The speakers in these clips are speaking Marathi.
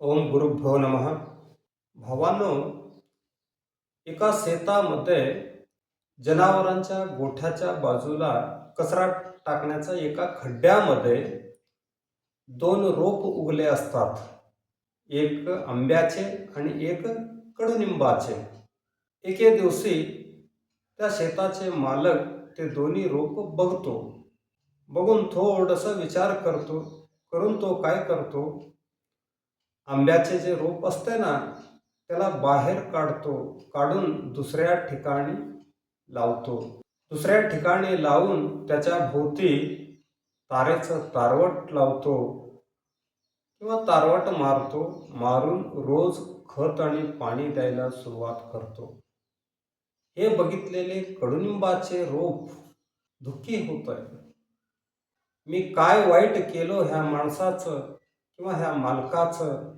ओम गुरुभ्यो नमः। भावांनो एका शेतामध्ये जनावरांच्या गोठ्याच्या बाजूला कचरा टाकण्याच्या एका खड्ड्यामध्ये दोन रोप उगले असतात. एक आंब्याचे आणि एक कडुनिंबाचे. एके दिवशी त्या शेताचे मालक ते दोन्ही रोप बघतो. बघून थोडंसं विचार करतो करून तो काय करतो? आंब्याचे जे रोप असते ना त्याला बाहेर काढतो काढून दुसऱ्या ठिकाणी लावतो. दुसऱ्या ठिकाणी लावून त्याच्या भोवती तारेचं तारवट लावतो किंवा तारवट मारतो मारून रोज खत आणि पाणी द्यायला सुरुवात करतो. हे बघितलेले कडुनिंबाचे रोप दुःखी होत आहे मी काय वाईट केलो ह्या माणसाचं? किंवा ह्या मालकाचं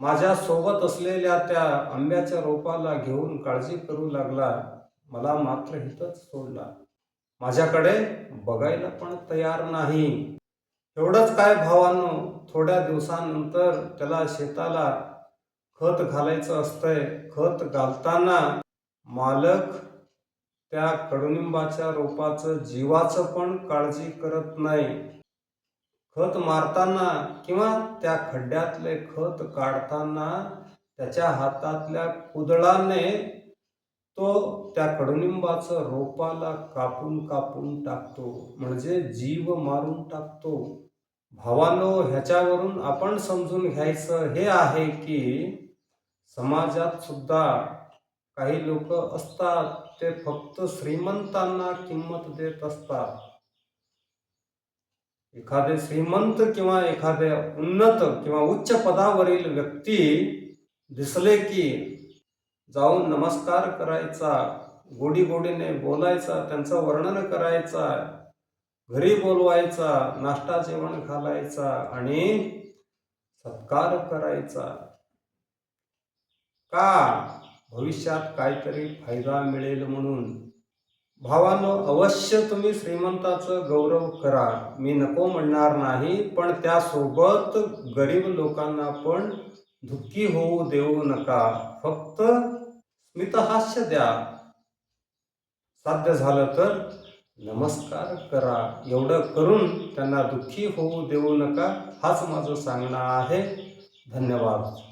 माझ्या सोबत असलेल्या त्या आंब्याच्या रोपाला घेऊन काळजी करू लागला मला मात्र हितच सोडला. माझ्याकडे बघायला पण तयार नाही. एवढंच काय भावांनो थोड्या दिवसानंतर त्याला शेताला खत घालायचं असतंय. खत घालताना मालक त्या कडुनिंबाच्या रोपाचं जीवाचं पण काळजी करत नाही. खत मारताना किंवा त्या खड्ड्यातले खत काढताना त्याच्या हातातल्या कुदळाने तो त्या कडुनिंबाचं रोपाला कापून कापून टाकतो. म्हणजे जीव मारून टाकतो. भावानो ह्याच्यावरून आपण समजून घ्यायचं हे आहे की समाजात सुद्धा काही लोक असतात ते फक्त श्रीमंतांना किंमत देत असतात. एखादे श्रीमंत किंवा एखादे उन्नत किंवा उच्च पदावरील व्यक्ती दिसले की जाऊन नमस्कार करायचा गोडी गोडीने बोलायचा त्यांचं वर्णन करायचा घरी बोलवायचा नाश्ता जेवण घालायचा आणि सत्कार करायचा. का? भविष्यात काहीतरी फायदा मिळेल म्हणून. भावानो अवश्य तुम्ही श्रीमंताचं गौरव करा. मी नको म्हणणार नाही पण त्यासोबत गरीब लोकांना पण दुःखी होऊ देऊ नका. फक्त स्मितहास्य द्या. साध्य झालं तर नमस्कार करा. एवढं करून त्यांना दुःखी होऊ देऊ नका हाच माझं सांगणं आहे. धन्यवाद.